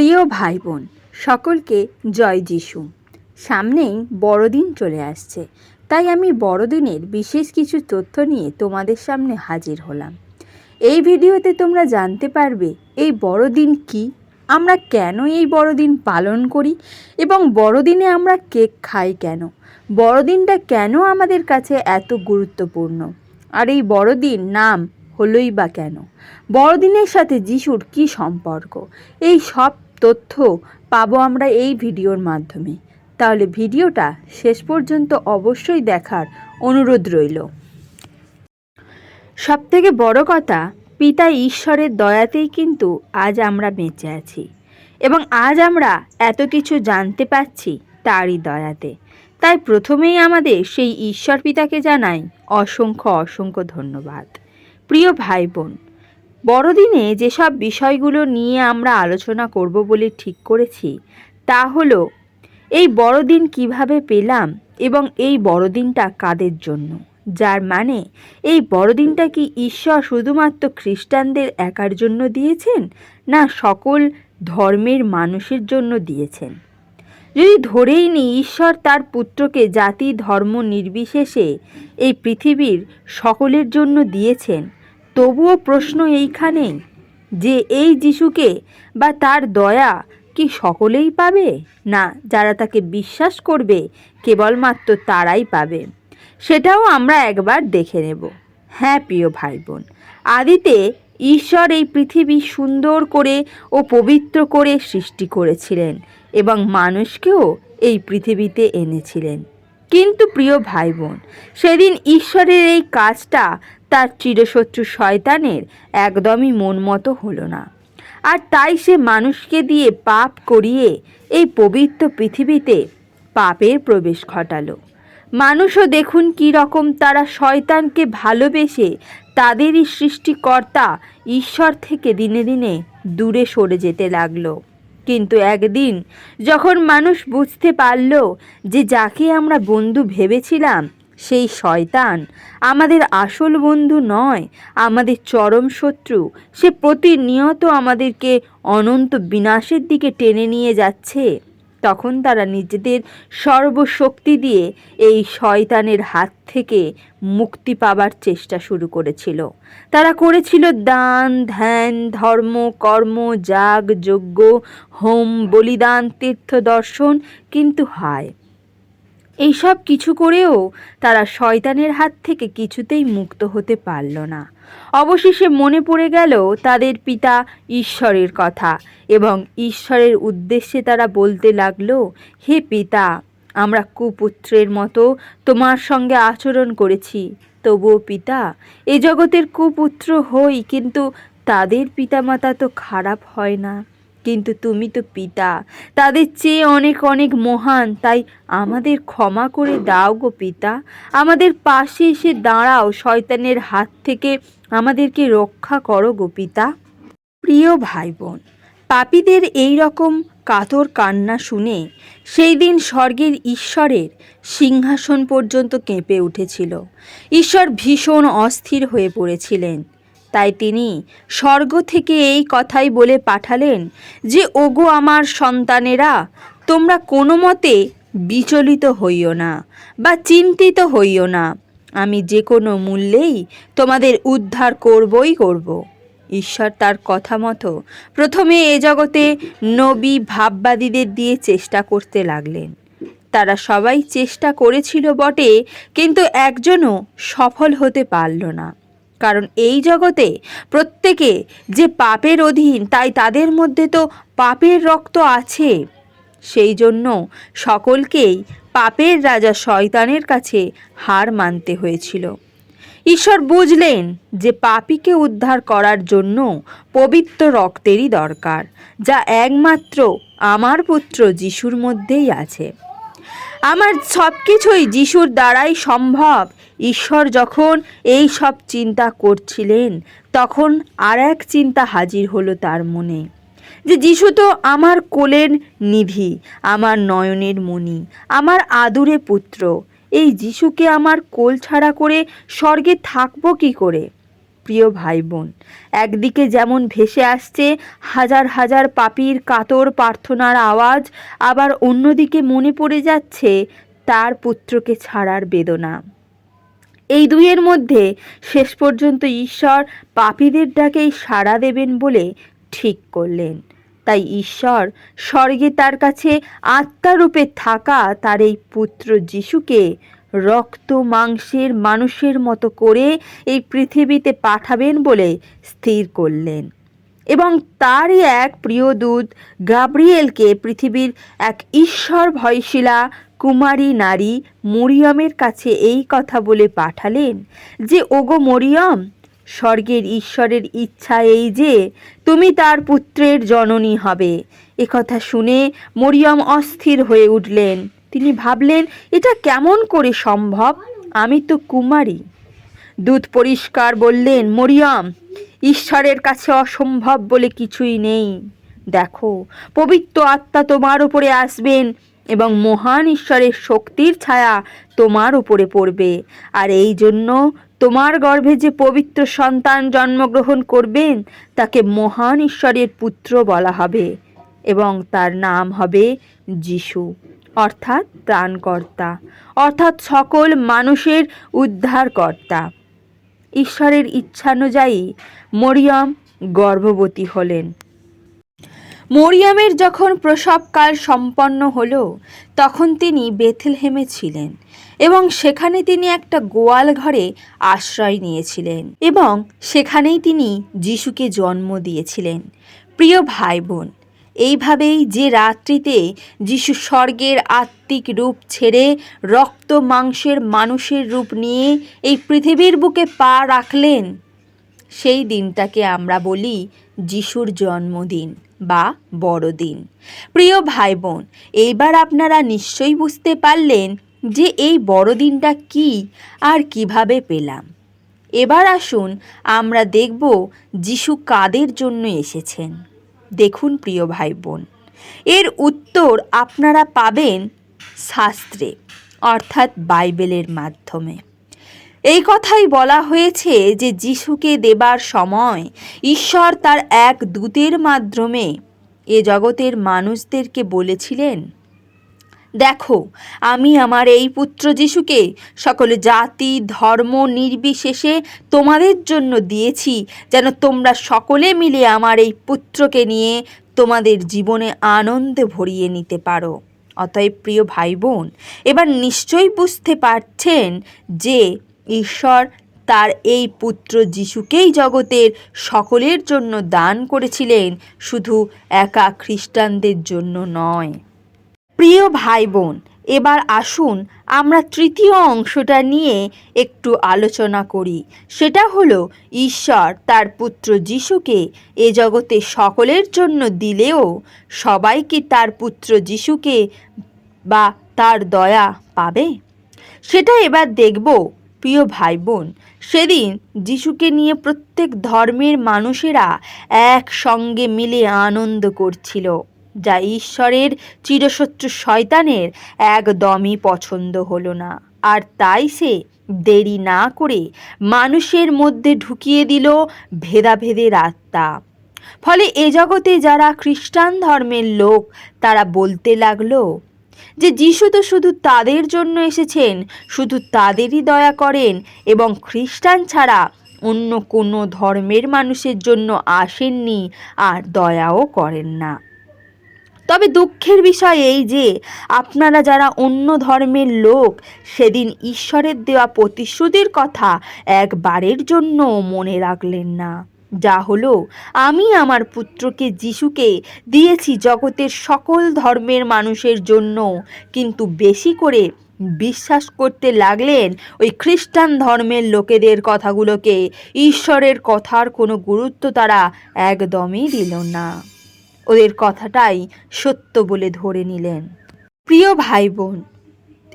প্রিয় ভাই বোন সকলকে জয় যিশু। সামনেই বড়দিন চলে আসছে, তাই আমি বড়দিনের বিশেষ কিছু তথ্য নিয়ে তোমাদের সামনে হাজির হলাম। এই ভিডিওতে তোমরা জানতে পারবে, এই বড়দিন কি? আমরা কেন এই বড়দিন পালন করি? এবং বড়দিনে আমরা কেক খাই কেন? বড়দিনটা কেন আমাদের কাছে এত গুরুত্বপূর্ণ? আর এই বড়দিন নাম হলোই বা কেন? বড়দিনের সাথে যিশুর কি সম্পর্ক? এই সব তথ্য পাবো আমরা এই ভিডিওর মাধ্যমে। তাহলে ভিডিওটা শেষ পর্যন্ত অবশ্যই দেখার অনুরোধ রইল। সব থেকে বড় কথা, পিতা ঈশ্বরের দয়াতেই কিন্তু আজ আমরা বেঁচে আছি এবং আজ আমরা এত কিছু জানতে পাচ্ছি তারই দয়াতে। তাই প্রথমেই আমাদের সেই ঈশ্বর পিতাকে জানাই অসংখ্য অসংখ্য ধন্যবাদ। প্রিয় ভাই বোন বড়দিনে যেসব বিষয়গুলো নিয়ে আমরা আলোচনা করব বলে ঠিক করেছি, তা হলো, এই বড়দিন কীভাবে পেলাম এবং এই বড়দিনটা কাদের জন্য? যার মানে এই বড়দিনটা কি ঈশ্বর শুধুমাত্র খ্রিস্টানদের একার জন্য দিয়েছেন, না সকল ধর্মের মানুষের জন্য দিয়েছেন? যদি ধরেই নিই ঈশ্বর তার পুত্রকে জাতি, ধর্ম নির্বিশেষে এই পৃথিবীর সকলের জন্য দিয়েছেন তবুও প্রশ্ন এইখানেই যে এই যিশুকে বা তার দয়া কি সকলেই পাবে? না, যারা তাকে বিশ্বাস করবে, কেবলমাত্র তারাই পাবে। সেটাও আমরা একবার দেখে নেব। হ্যাঁ প্রিয় ভাই বোন আদিতে ঈশ্বর এই পৃথিবী সুন্দর করে ও পবিত্র করে সৃষ্টি করেছিলেন এবং মানুষকেও এই পৃথিবীতে এনেছিলেন। কিন্তু প্রিয় ভাই বোন সেদিন ঈশ্বরের এই কাজটা তার চিরশত্রু শয়তানের একদমই মন মতো হলো না। আর তাই সে মানুষকে দিয়ে পাপ করিয়ে এই পবিত্র পৃথিবীতে পাপের প্রবেশ ঘটালো। মানুষও দেখুন কী রকম তারা শয়তানকে ভালোবেসে তাদেরই সৃষ্টিকর্তা ঈশ্বর থেকে দিনে দিনে দূরে সরে যেতে লাগল। কিন্তু একদিন যখন মানুষ বুঝতে পারল যে যাকে আমরা বন্ধু ভেবেছিলাম সেই শয়তান আমাদের আসল বন্ধু নয়, আমাদের চরম শত্রু। সে প্রতিনিয়ত আমাদেরকে অনন্ত বিনাশের দিকে টেনে নিয়ে যাচ্ছে। তখন তারা নিজেদের সর্বশক্তি দিয়ে এই শয়তানের হাত থেকে মুক্তি পাবার চেষ্টা শুরু করেছিল। তারা করেছিল দান, ধ্যান, ধর্ম, কর্ম, যাগ, যজ্ঞ, হোম, বলিদান, তীর্থ দর্শন। কিন্তু হায় এইসব কিছু করেও তারা শয়তানের হাত থেকে কিছুতেই মুক্ত হতে পারল না। অবশেষে মনে পড়ে গেল তাদের পিতা ঈশ্বরের কথা এবং ঈশ্বরের উদ্দেশ্যে তারা বলতে লাগল, হে পিতা, আমরা কুপুত্রের মতো তোমার সঙ্গে আচরণ করেছি। তবুও পিতা, এ জগতের কুপুত্র হই, কিন্তু তাদের পিতামাতা তো খারাপ হয় না। কিন্তু তুমি তো পিতা। তাদের চেয়ে অনেক অনেক মহান। তাই আমাদের ক্ষমা করে দাও গো পিতা। আমাদের পাশে এসে দাঁড়াও। শয়তানের হাত থেকে আমাদেরকে রক্ষা করো গো পিতা। প্রিয় ভাই বোন পাপীদের এই রকম কাতর কান্না শুনে সেই দিন স্বর্গের ঈশ্বরের সিংহাসন পর্যন্ত কেঁপে উঠেছিল। ঈশ্বর ভীষণ অস্থির হয়ে পড়েছিলেন। তাই তিনি স্বর্গ থেকে এই কথাই বলে পাঠালেন যে, ওগো আমার সন্তানেরা, তোমরা কোনো মতে বিচলিত হইও না বা চিন্তিত হইও না। আমি যে কোনো মূল্যেই তোমাদের উদ্ধার করবই করব। ঈশ্বর তার কথা মতো প্রথমে এ জগতে নবী ভাববাদীদের দিয়ে চেষ্টা করতে লাগলেন। তারা সবাই চেষ্টা করেছিল বটে, কিন্তু একজনও সফল হতে পারল না। কারণ এই জগতে প্রত্যেকে যে পাপের অধীন, তাই তাদের মধ্যে তো পাপের রক্ত আছে। সেই জন্য সকলকেই পাপের রাজা শয়তানের কাছে হার মানতে হয়েছিল। ঈশ্বর বুঝলেন যে পাপিকে উদ্ধার করার জন্য পবিত্র রক্তেরই দরকার, যা একমাত্র আমার পুত্র যিশুর মধ্যেই আছে। আমার সব কিছুই যিশুর দ্বারাই সম্ভব। ঈশ্বর যখন এই সব চিন্তা করছিলেন, তখন আর এক চিন্তা হাজির হলো তার মনে, যে যিশু তো আমার কোলের নিধি, আমার নয়নের মণি, আমার আদুরে পুত্র। এই যিশুকে আমার কোল ছাড়া করে স্বর্গে থাকব কি করে? প্রিয় ভাই বোন একদিকে যেমন ভেসে আসছে হাজার হাজার পাপির কাতর প্রার্থনার আওয়াজ, আবার অন্যদিকে মনে পড়ে যাচ্ছে তার পুত্রকে ছাড়ার বেদনা। এই দুইয়ের মধ্যে শেষ পর্যন্ত ঈশ্বর পাপীদের ডাকেই সাড়া দেবেন বলে ঠিক করলেন। তাই ঈশ্বর স্বর্গে তার কাছে আত্মারূপে থাকা তার এই পুত্র যিশুকে রক্ত মাংসের মানুষের মতো করে এই পৃথিবীতে পাঠাবেন বলে স্থির করলেন। এবং তারই এক প্রিয় দূত গাব্রিয়েলকে পৃথিবীর এক ঈশ্বর ভয়শিলা কুমারী নারী মরিয়মের কাছে এই কথা বলে পাঠালেন যে, ওগো মরিয়ম, স্বর্গের ঈশ্বরের ইচ্ছা এই যে, তুমি তার পুত্রের জননী হবে। একথা শুনে মরিয়ম অস্থির হয়ে উঠলেন। তিনি ভাবলেন, এটা কেমন করে সম্ভব? আমি তো কুমারী। দূত পরিষ্কার বললেন, মরিয়ম, ঈশ্বরের কাছে অসম্ভব বলে কিছুই নেই। দেখো, পবিত্র আত্মা তোমার উপরে আসবেন এবং মহান ঈশ্বরের শক্তির ছায়া তোমার উপরে পড়বে। আর এই জন্য তোমার গর্ভে যে পবিত্র সন্তান জন্মগ্রহণ করবেন, তাকে মহান ঈশ্বরের পুত্র বলা হবে এবং তার নাম হবে যিশু। অর্থাৎ ত্রাণকর্তা অর্থাৎ সকল মানুষের উদ্ধারকর্তা। ঈশ্বরের ইচ্ছানুযায়ী মরিয়ম গর্ভবতী হলেন। মরিয়মের যখন প্রসবকাল সম্পন্ন হলো, তখন তিনি বেথলহেমে ছিলেন এবং সেখানে তিনি একটা গোয়াল ঘরে আশ্রয় নিয়েছিলেন এবং সেখানেই তিনি যিশুকে জন্ম দিয়েছিলেন। প্রিয় ভাই বোন এইভাবেই যে রাত্রিতে যিশু স্বর্গের আত্মিক রূপ ছেড়ে রক্ত মাংসের মানুষের রূপ নিয়ে এই পৃথিবীর বুকে পা রাখলেন, সেই দিনটাকে আমরা বলি যিশুর জন্মদিন বা বড়দিন। প্রিয় ভাই বোন এইবার আপনারা নিশ্চয়ই বুঝতে পারলেন যে এই বড়দিনটা কি আর কীভাবে পেলাম। এবার আসুন আমরা দেখব যিশু কাদের জন্য এসেছেন। দেখুন প্রিয় ভাই বোন এর উত্তর আপনারা পাবেন শাস্ত্রে, অর্থাৎ বাইবেলের মাধ্যমে। এই কথাই বলা হয়েছে যে যিশুকে দেবার সময় ঈশ্বর তার এক দূতের মাধ্যমে এ জগতের মানুষদেরকে বলেছিলেন দেখো, আমি আমার এই পুত্র যিশুকে সকল জাতি, ধর্ম নির্বিশেষে তোমাদের জন্য দিয়েছি, যেন তোমরা সকলে মিলে আমার এই পুত্রকে নিয়ে তোমাদের জীবনে আনন্দে ভরিয়ে নিতে পারো। অতএব প্রিয় ভাই বোন এবার নিশ্চয়ই বুঝতে পারছেন যে ঈশ্বর তার এই পুত্র যিশুকেই জগতের সকলের জন্য দান করেছিলেন, শুধু একা খ্রিস্টানদের জন্য নয়। প্রিয় ভাই বোন এবার আসুন আমরা তৃতীয় অংশটা নিয়ে একটু আলোচনা করি। সেটা হলো, ঈশ্বর তার পুত্র যিশুকে এ জগতে সকলের জন্য দিলেও সবাই কি তার পুত্র যিশুকে বা তার দয়া পাবে? সেটা এবার দেখব, প্রিয় ভাই বোন সেদিন যিশুকে নিয়ে প্রত্যেক ধর্মের মানুষেরা একসঙ্গে মিলে আনন্দ করছিল। যা ঈশ্বরের চিরশত্রু শয়তানের একদমই পছন্দ হলো না। আর তাই সে দেরি না করে মানুষের মধ্যে ঢুকিয়ে দিল ভেদাভেদের আত্মা। ফলে এ জগতে যারা খ্রিস্টান ধর্মের লোক, তারা বলতে লাগল যে যিশু তো শুধু তাদের জন্য এসেছেন, শুধু তাদেরই দয়া করেন এবং খ্রিস্টান ছাড়া অন্য কোনো ধর্মের মানুষের জন্য আসেননি আর দয়াও করেন না। তবে দুঃখের বিষয় এই যে, আপনারা যারা অন্য ধর্মের লোক, সেদিন ঈশ্বরের দেওয়া প্রতিশ্রুতির কথা একবারের জন্য মনে রাখলেন না। যা হলো, আমি আমার পুত্রকে যিশুকে দিয়েছি জগতের সকল ধর্মের মানুষের জন্য, কিন্তু বেশি করে বিশ্বাস করতে লাগলেন ওই খ্রিস্টান ধর্মের লোকেদের কথাগুলোকে, ঈশ্বরের কথার কোনো গুরুত্ব তারা একদমই দিল না। ওদের কথাটাই সত্য বলে ধরে নিলেন। প্রিয় ভাই বোন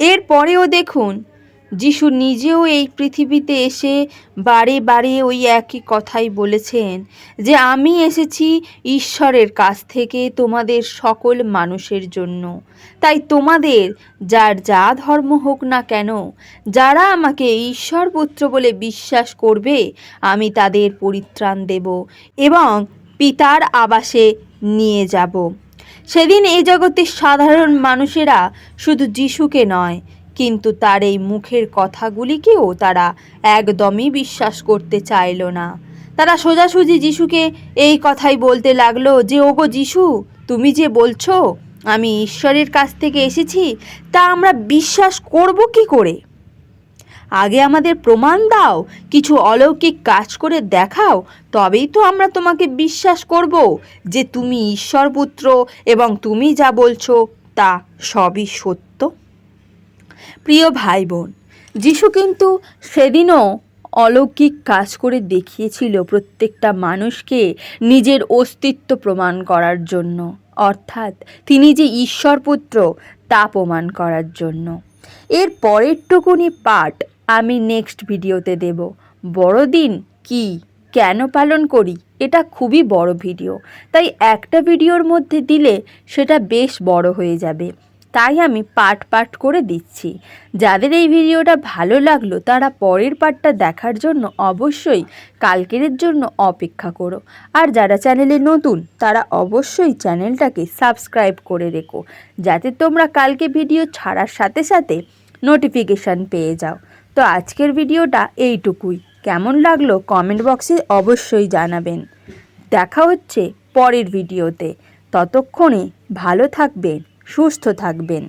এরপরেও দেখুন, যিশু নিজেও এই পৃথিবীতে এসে বারে বারে ওই একই কথাই বলেছেন যে, আমি এসেছি ঈশ্বরের কাছ থেকে তোমাদের সকল মানুষের জন্য। তাই তোমাদের, যার যা ধর্ম হোক না কেন, যারা আমাকে ঈশ্বর পুত্র বলে বিশ্বাস করবে, আমি তাদের পরিত্রাণ দেব এবং পিতার আবাসে নিয়ে যাব। সেদিন এই জগতের সাধারণ মানুষেরা শুধু যিশুকে নয়, কিন্তু তার এই মুখের কথাগুলিকেও তারা একদমই বিশ্বাস করতে চাইল না। তারা সোজাসুজি যিশুকে এই কথাই বলতে লাগল যে, ওগো যিশু, তুমি যে বলছো, আমি ঈশ্বরের কাছ থেকে এসেছি, তা আমরা বিশ্বাস করব কি করে? আগে আমাদের প্রমাণ দাও, কিছু অলৌকিক কাজ করে দেখাও, তবেই তো আমরা তোমাকে বিশ্বাস করব যে তুমি ঈশ্বর পুত্র এবং তুমি যা বলছো তা সবই সত্য। প্রিয় ভাই বোন যিশু কিন্তু সেদিনও অলৌকিক কাজ করে দেখিয়েছিল প্রত্যেকটা মানুষকে নিজের অস্তিত্ব প্রমাণ করার জন্য, অর্থাৎ তিনি যে ঈশ্বর পুত্র তা প্রমাণ করার জন্য। এর পরেরটুকুনি পার্ট আমি নেক্সট ভিডিওতে দেব। বড়দিন কি? কেন পালন করি? এটা খুবই বড় ভিডিও। তাই একটা ভিডিওর মধ্যে দিলে সেটা বেশ বড় হয়ে যাবে। তাই আমি পার্ট পার্ট করে দিচ্ছি। যাদের এই ভিডিওটা ভালো লাগল, তারা পরের পার্টটা দেখার জন্য অবশ্যই কালকের জন্য অপেক্ষা করো। আর যারা চ্যানেলে নতুন, তারা অবশ্যই চ্যানেলটাকে সাবস্ক্রাইব করে রেখো। যাতে তোমরা কালকে ভিডিও ছাড়ার সাথে সাথে নোটিফিকেশান পেয়ে যাও। তো আজকের ভিডিওটা এইটুকুই। কেমন লাগল কমেন্ট বক্সে অবশ্যই জানাবেন। দেখা হচ্ছে পরের ভিডিওতে। ততক্ষণে ভালো থাকবেন, সুস্থ থাকবেন।